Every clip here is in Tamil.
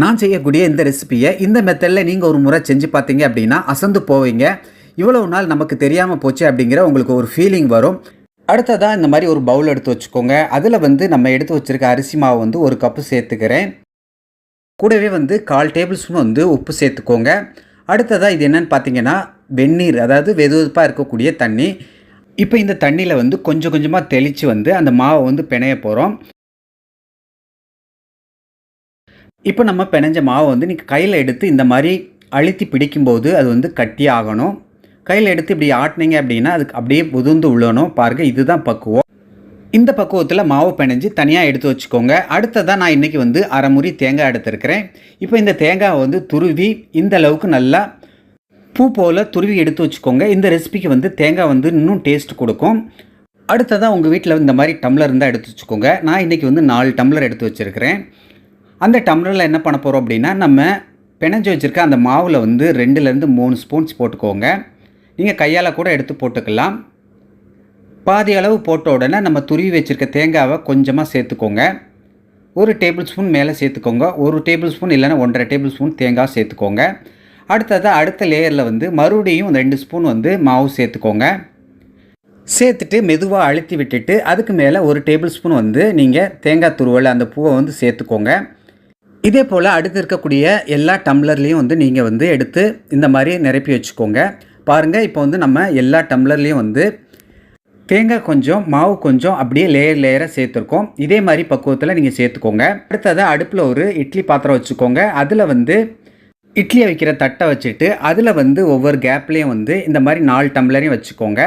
நான் செய்யக்கூடிய இந்த ரெசிபியை இந்த மெத்தடில் நீங்கள் ஒரு முறை செஞ்சு பார்த்தீங்க அப்படின்னா அசந்து போவீங்க. இவ்வளவு நாள் நமக்கு தெரியாமல் போச்சு அப்படிங்கிற உங்களுக்கு ஒரு ஃபீலிங் வரும். அடுத்ததாக இந்த மாதிரி ஒரு பவுல் எடுத்து வச்சுக்கோங்க. அதில் வந்து நம்ம எடுத்து வச்சுருக்க அரிசி மாவு வந்து ஒரு கப்பு சேர்த்துக்கிறேன். கூடவே வந்து கால் டேபிள் ஸ்பூன் வந்து உப்பு சேர்த்துக்கோங்க. அடுத்ததாக இது என்னென்னு பார்த்தீங்கன்னா வெந்நீர் அதாவது வெதுவெதுப்பாக இருக்கக்கூடிய தண்ணி. இப்போ இந்த தண்ணியில் வந்து கொஞ்சம் கொஞ்சமாக தெளித்து வந்து அந்த மாவை வந்து பிணைய போகிறோம் இப்போ நம்ம பிணைஞ்ச மாவை வந்து நீங்கள் கையில் எடுத்து இந்த மாதிரி அழுத்தி பிடிக்கும்போது அது வந்து கட்டி ஆகணும். கையில் எடுத்து இப்படி ஆட்டினீங்க அப்படின்னா அதுக்கு அப்படியே உதுந்து உள்ளணும். பாருங்கள் இதுதான் பக்குவம். இந்த பக்குவத்தில் மாவு பிணைஞ்சு தனியாக எடுத்து வச்சுக்கோங்க. அடுத்ததாக நான் இன்றைக்கி வந்து அரைமுறி தேங்காய் எடுத்துருக்கிறேன். இப்போ இந்த தேங்காயை வந்து துருவி இந்த அளவுக்கு நல்லா பூ போல் துருவி எடுத்து வச்சுக்கோங்க. இந்த ரெசிபிக்கு வந்து தேங்காய் வந்து இன்னும் டேஸ்ட் கொடுக்கும். அடுத்ததாக உங்கள் வீட்டில் இந்த மாதிரி டம்ளர் இருந்தால் எடுத்து வச்சுக்கோங்க. நான் இன்றைக்கி வந்து நாலு டம்ளர் எடுத்து வச்சுருக்கிறேன். அந்த டம்ளரில் என்ன பண்ண போகிறோம் அப்படின்னா நம்ம பிணைஞ்சு வச்சுருக்க அந்த மாவில் வந்து ரெண்டுலேருந்து மூணு ஸ்பூன்ஸ் போட்டுக்கோங்க. நீங்கள் கையால் கூட எடுத்து போட்டுக்கலாம். பாதி அளவு போட்ட உடனே நம்ம துருவி வச்சுருக்க தேங்காவை கொஞ்சமாக சேர்த்துக்கோங்க. ஒரு டேபிள் ஸ்பூன் மேலே சேர்த்துக்கோங்க. ஒரு டேபிள் ஸ்பூன் இல்லைன்னா ஒன்றரை டேபிள் ஸ்பூன் தேங்காய் சேர்த்துக்கோங்க. அடுத்ததாக அடுத்த லேயரில் வந்து மறுபடியும் ரெண்டு ஸ்பூன் வந்து மாவு சேர்த்துக்கோங்க. சேர்த்துட்டு மெதுவாக அழுத்தி விட்டுட்டு அதுக்கு மேலே ஒரு டேபிள் ஸ்பூன் வந்து நீங்கள் தேங்காய் துருவல் அந்த பூவை வந்து சேர்த்துக்கோங்க. இதே போல் அடுத்து இருக்கக்கூடிய எல்லா டம்ளர்லேயும் வந்து நீங்கள் வந்து எடுத்து இந்த மாதிரி நிரப்பி வச்சுக்கோங்க. பாருங்கள் இப்போ வந்து நம்ம எல்லா டம்ளர்லேயும் வந்து தேங்காய் கொஞ்சம் மாவு கொஞ்சம் அப்படியே லேயர் லேயராக சேர்த்துருக்கோம். இதே மாதிரி பக்குவத்தில் நீங்கள் சேர்த்துக்கோங்க. அடுத்ததாக அடுப்பில் ஒரு இட்லி பாத்திரம் வச்சுக்கோங்க. அதில் வந்து இட்லியை வைக்கிற தட்டை வச்சுட்டு அதில் வந்து ஒவ்வொரு கேப்லேயும் வந்து இந்த மாதிரி நாலு டம்ளரையும் வச்சுக்கோங்க.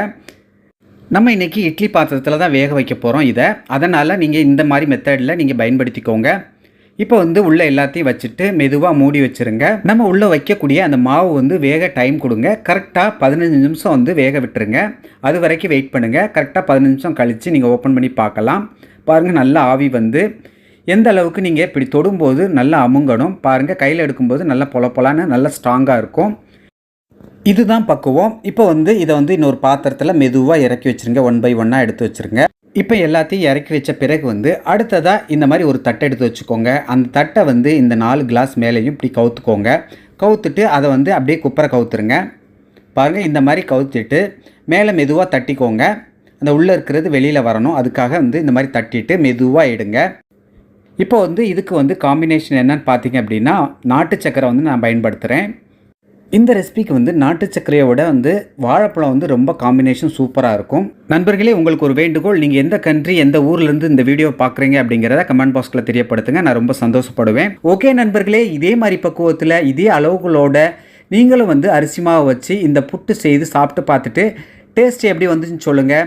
நம்ம இன்றைக்கி இட்லி பாத்திரத்தில் தான் வேக வைக்க போகிறோம் இதை. அதனால் நீங்கள் இந்த மாதிரி மெத்தடில் நீங்கள் பயன்படுத்திக்கோங்க. இப்போ வந்து உள்ளே எல்லாத்தையும் வச்சுட்டு மெதுவாக மூடி வச்சுருங்க. நம்ம உள்ளே வைக்கக்கூடிய அந்த மாவு வந்து வேக டைம் கொடுங்க. கரெக்டாக பதினஞ்சு நிமிஷம் வந்து வேக விட்டுருங்க. அது வரைக்கும் வெயிட் பண்ணுங்கள் கரெக்டாக பதினஞ்சு நிமிஷம் கழித்து நீங்கள் ஓப்பன் பண்ணி பார்க்கலாம். பாருங்கள் நல்லா ஆவி வந்து. எந்த அளவுக்கு நீங்கள் இப்படி தொடும்போது நல்லா அமுங்கணும். பாருங்கள் கையில் எடுக்கும்போது நல்லா பொலப்பொலான்னு நல்லா ஸ்ட்ராங்காக இருக்கும். இதுதான் பக்குவம். இப்போ வந்து இதை வந்து இன்னொரு பாத்திரத்தில் மெதுவாக இறக்கி வச்சுருங்க. ஒன் பை ஒன்னாக எடுத்து வச்சுருங்க. இப்போ எல்லாத்தையும் இறக்கி வச்ச பிறகு வந்து அடுத்ததாக இந்த மாதிரி ஒரு தட்டை எடுத்து வச்சுக்கோங்க. அந்த தட்டை வந்து இந்த நாலு கிளாஸ் மேலேயும் இப்படி கவுத்துக்கோங்க. கவுத்துட்டு அதை வந்து அப்படியே குப்பரை கவுத்துருங்க. பாருங்கள் இந்த மாதிரி கவுத்திட்டு மேலே மெதுவாக தட்டிக்கோங்க. அந்த உள்ளே இருக்கிறது வெளியில் வரணும். அதுக்காக வந்து இந்த மாதிரி தட்டிட்டு மெதுவாக எடுங்க. இப்போ வந்து இதுக்கு வந்து காம்பினேஷன் என்னன்னு பார்த்தீங்க அப்படின்னா நாட்டு சக்கரை வந்து நான் பயன்படுத்துகிறேன் இந்த ரெசிபிக்கு வந்து நாட்டு சர்க்கரையோட வந்து வாழைப்பழம் வந்து ரொம்ப காம்பினேஷன் சூப்பராக இருக்கும். நண்பர்களே உங்களுக்கு ஒரு வேண்டுகோள் நீங்கள் எந்த கண்ட்ரி எந்த ஊர்லேருந்து இந்த வீடியோ பார்க்குறீங்க அப்படிங்கிறத கமெண்ட் பாக்ஸில் தெரியப்படுத்துங்க. நான் ரொம்ப சந்தோஷப்படுவேன். ஓகே நண்பர்களே இதே மாதிரி பக்குவத்தில் இதே அளவுகளோட நீங்களும் வந்து அரிசி மாவை வச்சு இந்த புட்டு செய்து சாப்பிட்டு பார்த்துட்டு டேஸ்ட் எப்படி வந்துச்சுன்னு சொல்லுங்கள்